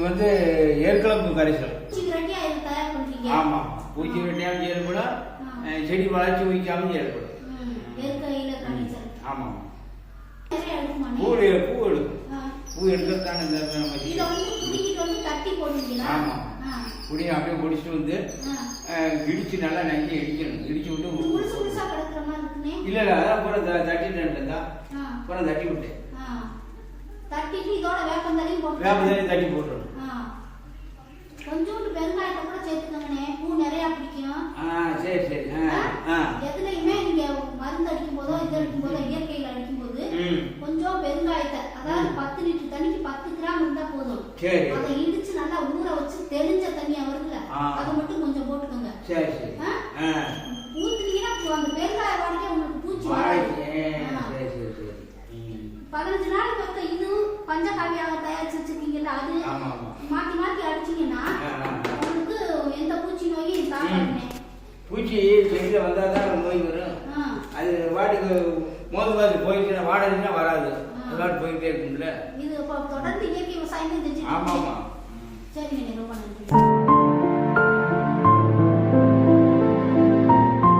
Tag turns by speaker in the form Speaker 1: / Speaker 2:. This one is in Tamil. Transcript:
Speaker 1: வந்து ஏற்களம்பு கரைசல்.
Speaker 2: இதை
Speaker 1: ஆமாம் பூச்சி
Speaker 2: ஆ.
Speaker 1: அஹ், செடி வளர்ச்சி வைக்காமல் செயல்படும்
Speaker 2: ம், இயற்கையில கணிசல்
Speaker 1: ஆமாம் பூ பூ எடுக்கும். பூ எடுக்கிறதான இந்த நம்ம
Speaker 2: இதை வந்து புடிக்கிட்டு வந்து தட்டி போடுவீங்களா?
Speaker 1: ஆமா.
Speaker 2: ஆ.
Speaker 1: புடி அப்படியே பிடிச்சிட்டு வந்து இடிச்சு நல்லா நஞ்சு இடிக்கணும். இடிச்சு
Speaker 2: இது
Speaker 1: விட்டு இல்லை இல்லை அதான் பூரா த- தட்டிட்டேன் தான்
Speaker 2: ஆ.
Speaker 1: பூரா தட்டி விட்டேன்.
Speaker 2: வேப்பந்தலையும் போட்டு
Speaker 1: வேப்பதே தட்டி. போட்டுருணும்
Speaker 2: ஆ. கொஞ்சோண்டு பெருங்காயத்தை கூட சேர்த்துக்கோங்கண்ணே. பூ நிறைய பிடிக்கும்.
Speaker 1: சரி சரி. ஆ ஆ?
Speaker 2: எதுலையுமே நீங்க மருந்து அடிக்கும் போதோ இது அடிக்கும் போதோ இயற்கையில் அடிக்கும் போது
Speaker 1: ம்.
Speaker 2: கொஞ்சம் பெருங்காயத்தை அதாவது பத்து லிட்டர் தண்ணிக்கு பத்து கிராம் இருந்தா போதும். அதை இடிச்சு நல்லா ஊற வச்சு தெளிஞ்ச தண்ணியா வருதுல. அதை மட்டும் கொஞ்சம் போட்டுக்கோங்க.
Speaker 1: சரி
Speaker 2: ஊத்துனீங்கன்னா அந்த பெருங்காய வாடிக்கை உங்களுக்கு பூச்சி. பதினஞ்சு நாளைக்கு பஞ்சகாவியாக தயாரிச்சு வச்சிருக்கீங்கல்ல அது
Speaker 1: ஆமா ஆமா.
Speaker 2: மாத்தி மாத்தி அடிச்சீங்கன்னா. உங்களுக்கு எந்த பூச்சி நோயும் தாக்காதுனே
Speaker 1: பூச்சி செடியில் வந்தால் தான் நோய் வரும். அது வாட்டுக்கு மோது மாதிரி போயிடுச்சுன்னா வாடகைன்னா வராது. அது பாட்டு போயிட்டே இருக்கும்ல.
Speaker 2: இது தொடர்ந்து இயற்கை விவசாயம் செஞ்சு
Speaker 1: ஆமாம்